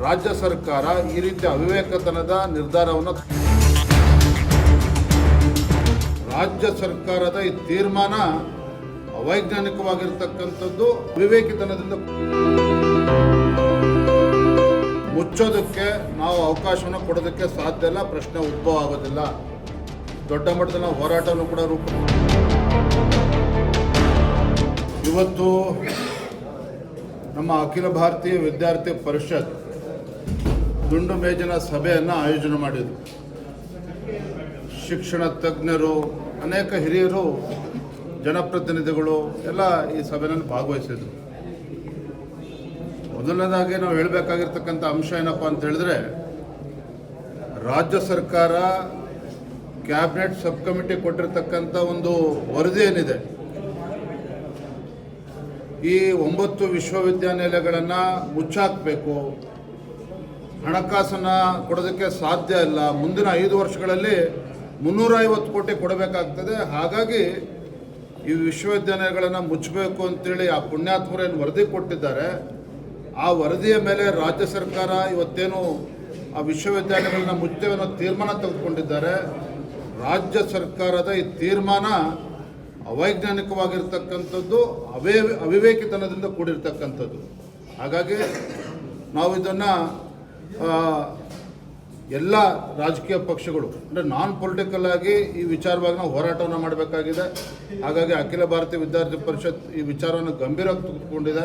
ರಾಜ್ಯ ಸರ್ಕಾರ ಈ ರೀತಿ ಅವಿವೇಕತನದ ನಿರ್ಧಾರವನ್ನು ರಾಜ್ಯ ಸರ್ಕಾರದ ಈ ತೀರ್ಮಾನ ಅವೈಜ್ಞಾನಿಕವಾಗಿರ್ತಕ್ಕಂಥದ್ದು ವಿವೇಕಿತನದಿಂದ ಮುಚ್ಚೋದಕ್ಕೆ ನಾವು ಅವಕಾಶವನ್ನು ಕೊಡೋದಕ್ಕೆ ಸಾಧ್ಯ ಇಲ್ಲ, ಪ್ರಶ್ನೆ ಉದ್ಭವ ಆಗೋದಿಲ್ಲ. ದೊಡ್ಡ ಮಟ್ಟದ ನಾವು ಹೋರಾಟವನ್ನು ಕೂಡ ರೂಪ ಇವತ್ತು ನಮ್ಮ ಅಖಿಲ ಭಾರತೀಯ ವಿದ್ಯಾರ್ಥಿ ಪರಿಷತ್ ದುಂಡು ಮೇಜಿನ ಸಭೆಯನ್ನು ಆಯೋಜನೆ ಮಾಡಿದರು. ಶಿಕ್ಷಣ ತಜ್ಞರು, ಅನೇಕ ಹಿರಿಯರು, ಜನಪ್ರತಿನಿಧಿಗಳು ಎಲ್ಲ ಈ ಸಭೆಯಲ್ಲಿ ಭಾಗವಹಿಸಿದರು. ಮೊದಲನೇದಾಗಿ ನಾವು ಹೇಳಬೇಕಾಗಿರ್ತಕ್ಕಂಥ ಅಂಶ ಏನಪ್ಪ ಅಂತ ಹೇಳಿದ್ರೆ, ರಾಜ್ಯ ಸರ್ಕಾರ ಕ್ಯಾಬಿನೆಟ್ ಸಬ್ ಕಮಿಟಿ ಕೊಟ್ಟಿರ್ತಕ್ಕಂಥ ಒಂದು ವರದಿ ಏನಿದೆ? ಈ ಒಂಬತ್ತು ವಿಶ್ವವಿದ್ಯಾನಿಲಯಗಳನ್ನು ಮುಚ್ಚಾಕಬೇಕು ಹಣಕಾಸನ್ನು ಕೊಡೋದಕ್ಕೆ ಸಾಧ್ಯ ಇಲ್ಲ. ಮುಂದಿನ ಐದು ವರ್ಷಗಳಲ್ಲಿ ಮುನ್ನೂರ ಐವತ್ತು ಕೋಟಿ ಕೊಡಬೇಕಾಗ್ತದೆ. ಹಾಗಾಗಿ ಈ ವಿಶ್ವವಿದ್ಯಾಲಯಗಳನ್ನು ಮುಚ್ಚಬೇಕು ಅಂತೇಳಿ ಆ ಪುಣ್ಯಾತ್ಮರೇನು ವರದಿ ಕೊಟ್ಟಿದ್ದಾರೆ, ಆ ವರದಿಯ ಮೇಲೆ ರಾಜ್ಯ ಸರ್ಕಾರ ಇವತ್ತೇನು ಆ ವಿಶ್ವವಿದ್ಯಾಲಯಗಳನ್ನ ಮುಚ್ಚುತ್ತೇವೆ ಅನ್ನೋ ತೀರ್ಮಾನ ತೆಗೆದುಕೊಂಡಿದ್ದಾರೆ. ರಾಜ್ಯ ಸರ್ಕಾರದ ಈ ತೀರ್ಮಾನ ಅವೈಜ್ಞಾನಿಕವಾಗಿರ್ತಕ್ಕಂಥದ್ದು, ಅವೇ, ಅವಿವೇಕಿತನದಿಂದ ಕೂಡಿರ್ತಕ್ಕಂಥದ್ದು. ಹಾಗಾಗಿ ನಾವು ಇದನ್ನು ಎಲ್ಲ ರಾಜಕೀಯ ಪಕ್ಷಗಳು, ಅಂದರೆ ನಾನ್ ಪೊಲಿಟಿಕಲ್ ಆಗಿ ಈ ವಿಚಾರವಾಗಿ ನಾವು ಹೋರಾಟವನ್ನು ಮಾಡಬೇಕಾಗಿದೆ. ಹಾಗಾಗಿ ಅಖಿಲ ಭಾರತೀಯ ವಿದ್ಯಾರ್ಥಿ ಪರಿಷತ್ ಈ ವಿಚಾರವನ್ನು ಗಂಭೀರವಾಗಿ ತೆಗೆದುಕೊಂಡಿದೆ.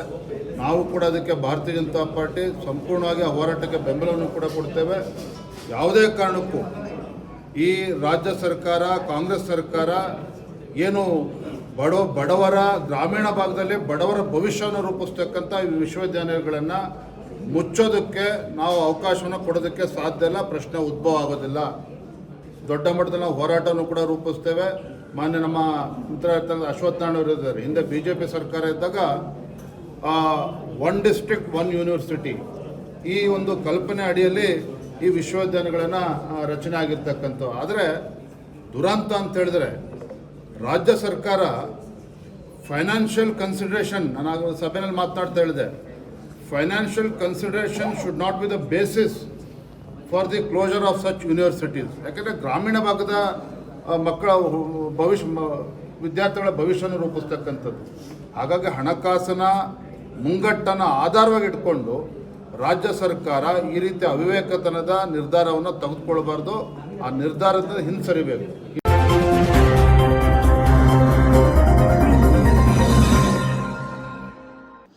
ನಾವು ಕೂಡ ಅದಕ್ಕೆ ಭಾರತೀಯ ಜನತಾ ಪಾರ್ಟಿ ಸಂಪೂರ್ಣವಾಗಿ ಆ ಹೋರಾಟಕ್ಕೆ ಬೆಂಬಲವನ್ನು ಕೂಡ ಕೊಡ್ತೇವೆ. ಯಾವುದೇ ಕಾರಣಕ್ಕೂ ಈ ರಾಜ್ಯ ಸರ್ಕಾರ, ಕಾಂಗ್ರೆಸ್ ಸರ್ಕಾರ ಏನು ಬಡ, ಬಡವರ ಗ್ರಾಮೀಣ ಭಾಗದಲ್ಲಿ ಬಡವರ ಭವಿಷ್ಯವನ್ನು ರೂಪಿಸ್ತಕ್ಕಂಥ ಈ ವಿಶ್ವವಿದ್ಯಾನಿಲಯಗಳನ್ನು ಮುಚ್ಚೋದಕ್ಕೆ ನಾವು ಅವಕಾಶವನ್ನು ಕೊಡೋದಕ್ಕೆ ಸಾಧ್ಯ ಇಲ್ಲ, ಪ್ರಶ್ನೆ ಉದ್ಭವ ಆಗೋದಿಲ್ಲ. ದೊಡ್ಡ ಮಟ್ಟದಲ್ಲಿ ನಾವು ಹೋರಾಟವನ್ನು ಕೂಡ ರೂಪಿಸ್ತೇವೆ. ಮಾನ್ಯ ನಮ್ಮ ಮಿತ್ರ ಅಶ್ವತ್ಥ ನಾರಾಯಣ ಇದ್ದಾರೆ. ಹಿಂದೆ ಬಿ ಜೆ ಪಿ ಸರ್ಕಾರ ಇದ್ದಾಗ ಒನ್ ಡಿಸ್ಟ್ರಿಕ್ಟ್ ಒನ್ ಯೂನಿವರ್ಸಿಟಿ ಈ ಒಂದು ಕಲ್ಪನೆ ಅಡಿಯಲ್ಲಿ ಈ ವಿಶ್ವವಿದ್ಯಾನಿಲಯಗಳನ್ನು ರಚನೆ ಆಗಿರ್ತಕ್ಕಂಥ ಆದರೆ, ದುರಂತ ಅಂತ ಹೇಳಿದ್ರೆ, ರಾಜ್ಯ ಸರ್ಕಾರ ಫೈನಾನ್ಷಿಯಲ್ ಕನ್ಸಿಡ್ರೇಷನ್ ನಾನು ಸಭೆಯಲ್ಲಿ ಮಾತನಾಡ್ತಾ ಹೇಳಿದೆ. Financial consideration should not be the basis for the closure of such universities ಯಾಕೆಂದರೆ ಗ್ರಾಮೀಣ ಭಾಗದ ಮಕ್ಕಳ ಭವಿಷ್ಯ ವಿದ್ಯಾರ್ಥಿಗಳ ಭವಿಷ್ಯವನ್ನು ರೂಪಿಸ್ತಕ್ಕಂಥದ್ದು. ಹಾಗಾಗಿ ಹಣಕಾಸಿನ ಮುಂಗಟ್ಟನ್ನು ಆಧಾರವಾಗಿ ಇಟ್ಕೊಂಡು ರಾಜ್ಯ ಸರ್ಕಾರ ಈ ರೀತಿ ಅವಿವೇಕತನದ ನಿರ್ಧಾರವನ್ನು ತೆಗೆದುಕೊಳ್ಬಾರ್ದು. ಆ ನಿರ್ಧಾರದಿಂದ ಹಿಂಸರಿಬೇಕು.